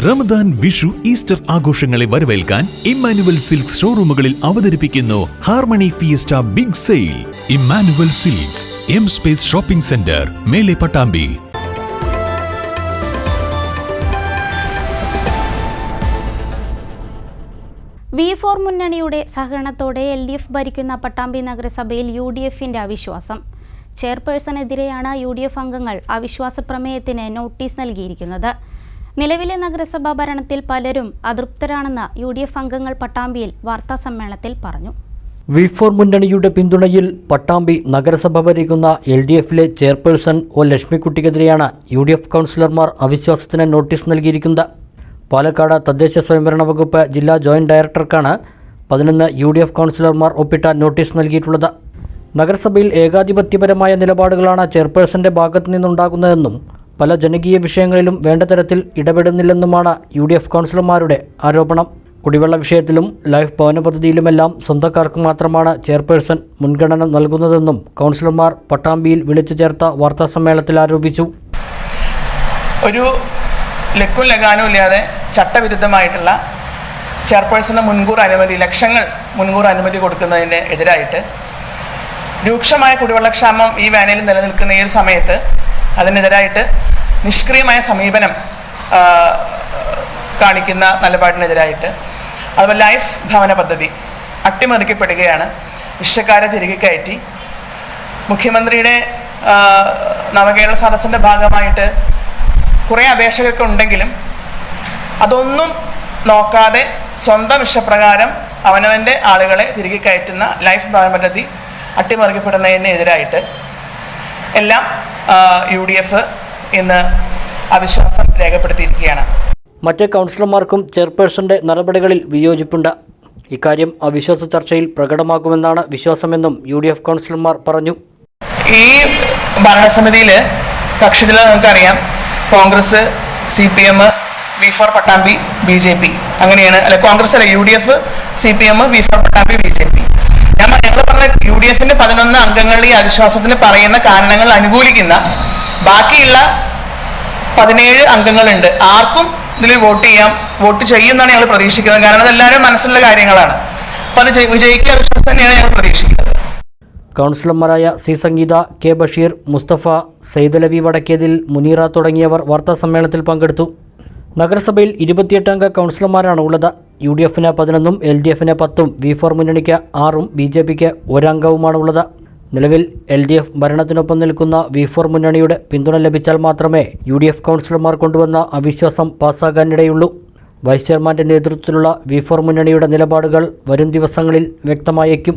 Ramadan Vishu Easter ആഘോഷങ്ങളെ വരവേൽക്കാൻ Emmanuel Silks ഷോറൂമുകളിൽ അവതരിപ്പിക്കുന്നു harmony fiesta big sale. Emmanuel Silks M space shopping centre മേലെ പട്ടാമ്പി. വി ഫോർ മുന്നണിയുടെ സഹകരണത്തോടെ എൽ ഡി എഫ് ഭരിക്കുന്ന പട്ടാമ്പി നഗരസഭയിൽ യു ഡി എഫിന്റെ അവിശ്വാസം. ചെയർപേഴ്സണെതിരെയാണ് യു ഡി എഫ് അംഗങ്ങൾ അവിശ്വാസ പ്രമേയത്തിന് നോട്ടീസ് നൽകിയിരിക്കുന്നത്. നിലവിലെ നഗരസഭാ ഭരണത്തിൽ പലരും അതൃപ്തരാണെന്ന് യു ഡി എഫ് അംഗങ്ങൾ പട്ടാമ്പിയിൽ വാർത്താസമ്മേളനത്തിൽ പറഞ്ഞു. വി ഫോർ മുന്നണിയുടെ പിന്തുണയിൽ പട്ടാമ്പി നഗരസഭ ഭരിക്കുന്ന എൽ ഡി എഫിലെ ചെയർപേഴ്സൺ ഒ ലക്ഷ്മിക്കുട്ടിക്കെതിരെയാണ് യു ഡി എഫ് കൗൺസിലർമാർ അവിശ്വാസത്തിന് നോട്ടീസ് നൽകിയിരിക്കുന്നത്. പാലക്കാട് തദ്ദേശ സ്വയംഭരണ വകുപ്പ് ജില്ലാ ജോയിന്റ് ഡയറക്ടർക്കാണ് പതിനൊന്ന് യു ഡി എഫ് കൗൺസിലർമാർ ഒപ്പിട്ട നോട്ടീസ് നൽകിയിട്ടുള്ളത്. നഗരസഭയിൽ ഏകാധിപത്യപരമായ നിലപാടുകളാണ് ചെയർപേഴ്സന്റെ ഭാഗത്തു നിന്നുണ്ടാകുന്നതെന്നും പല ജനകീയ വിഷയങ്ങളിലും വേണ്ട തരത്തിൽ ഇടപെടുന്നില്ലെന്നുമാണ് യു ഡി എഫ് കൗൺസിലർമാരുടെ ആരോപണം. കുടിവെള്ള വിഷയത്തിലും ലൈഫ് ഭവന പദ്ധതിയിലുമെല്ലാം സ്വന്തക്കാർക്ക് മാത്രമാണ് ചെയർപേഴ്സൺ മുൻഗണന നൽകുന്നതെന്നും കൗൺസിലർമാർ പട്ടാമ്പിയിൽ വിളിച്ചു ചേർത്ത വാർത്താസമ്മേളനത്തിൽ ആരോപിച്ചു. ഒരു ലക്കും ലഗാനും ഇല്ലാതെ ചട്ടവിരുദ്ധമായിട്ടുള്ള ചെയർപേഴ്സണ് മുൻകൂർ അനുമതി ലക്ഷങ്ങൾ മുൻകൂർ അനുമതി കൊടുക്കുന്നതിന് എതിരായിട്ട് രൂക്ഷമായ കുടിവെള്ളക്ഷാമം ഈ വേനലിൽ നിലനിൽക്കുന്ന ഈ ഒരു സമയത്ത് അതിനെതിരായിട്ട് നിഷ്ക്രിയമായ സമീപനം കാണിക്കുന്ന നിലപാടിനെതിരായിട്ട്. അതുപോലെ ലൈഫ് ഭവന പദ്ധതി അട്ടിമറിക്കപ്പെടുകയാണ്. ഇഷ്ടക്കാരെ തിരികെ കയറ്റി. മുഖ്യമന്ത്രിയുടെ നവകേരള സദസ്സിന്റെ ഭാഗമായിട്ട് കുറേ അപേക്ഷകളൊക്കെ ഉണ്ടെങ്കിലും അതൊന്നും നോക്കാതെ സ്വന്തം ഇഷ്ടപ്രകാരം അവനവന്റെ ആളുകളെ തിരികെ കയറ്റുന്ന ലൈഫ് ഭവന പദ്ധതി അട്ടിമറിക്കപ്പെടുന്നതിനെതിരായിട്ട് എല്ലാം യു ഡി എഫ് ഇന്ന് അവിശ്വാസം രേഖപ്പെടുത്തിയിരിക്കുകയാണ്. മറ്റ് കൗൺസിലർമാർക്കും ചെയർപേഴ്സന്റെ നടപടികളിൽ വിയോജിപ്പുണ്ട്. ഇക്കാര്യം അവിശ്വാസ ചർച്ചയിൽ പ്രകടമാക്കുമെന്നാണ് വിശ്വാസമെന്നും യു ഡി എഫ് കൗൺസിലർമാർ പറഞ്ഞു. ഈ ഭരണസമിതിയിൽ കക്ഷികൾ നമുക്കറിയാം Congress C P M we for Pattambi B J P. അങ്ങനെയാണ്. അല്ലെ കോൺഗ്രസ് അല്ല U D F C P M we for Pattambi B J P. പറഞ്ഞ യു ഡി എഫിന്റെ പതിനൊന്ന് അംഗങ്ങൾ ഈ അവിശ്വാസത്തിന് പറയുന്ന കാരണങ്ങൾ അനുകൂലിക്കുന്ന ബാക്കിയുള്ള പതിനേഴ് അംഗങ്ങളുണ്ട്. ആർക്കും ഇതിൽ വോട്ട് ചെയ്യാം വോട്ട് ചെയ്യുമെന്നാണ് ഞങ്ങൾ പ്രതീക്ഷിക്കുന്നത്. കാരണം അതെല്ലാവരും മനസ്സിലുള്ള കാര്യങ്ങളാണ്. അപ്പൊ അത് ജയി- വിജയിക്കുക വിശ്വാസം തന്നെയാണ് ഞങ്ങൾ പ്രതീക്ഷിക്കുന്നത്. കൗൺസിലർമാരായ സി സംഗീത കെ ബഷീർ മുസ്തഫ സൈദലവി വടക്കേതിൽ മുനീറ തുടങ്ങിയവർ വാർത്താസമ്മേളനത്തിൽ പങ്കെടുത്തു. നഗരസഭയിൽ ഇരുപത്തിയെട്ടംഗ കൗൺസിലർമാരാണ് ഉള്ളത്. യു ഡി എഫിന് പതിനൊന്നും എൽ ഡി എഫിന് പത്തും വി ഫോർ മുന്നണിക്ക് ആറും ബി ജെ പിക്ക് ഒരംഗവുമാണ് ഉള്ളത് നിലവിൽ എൽ ഡി എഫ് ഭരണത്തിനൊപ്പം നിൽക്കുന്ന വി ഫോർ മുന്നണിയുടെ പിന്തുണ ലഭിച്ചാൽ മാത്രമേ യു ഡി എഫ് കൗൺസിലർമാർ കൊണ്ടുവന്ന അവിശ്വാസം പാസ്സാകാനിടയുള്ളൂ. വൈസ് ചെയർമാന്റെ നേതൃത്വത്തിലുള്ള വി ഫോർ മുന്നണിയുടെ നിലപാടുകൾ വരും ദിവസങ്ങളിൽ വ്യക്തമായേക്കും.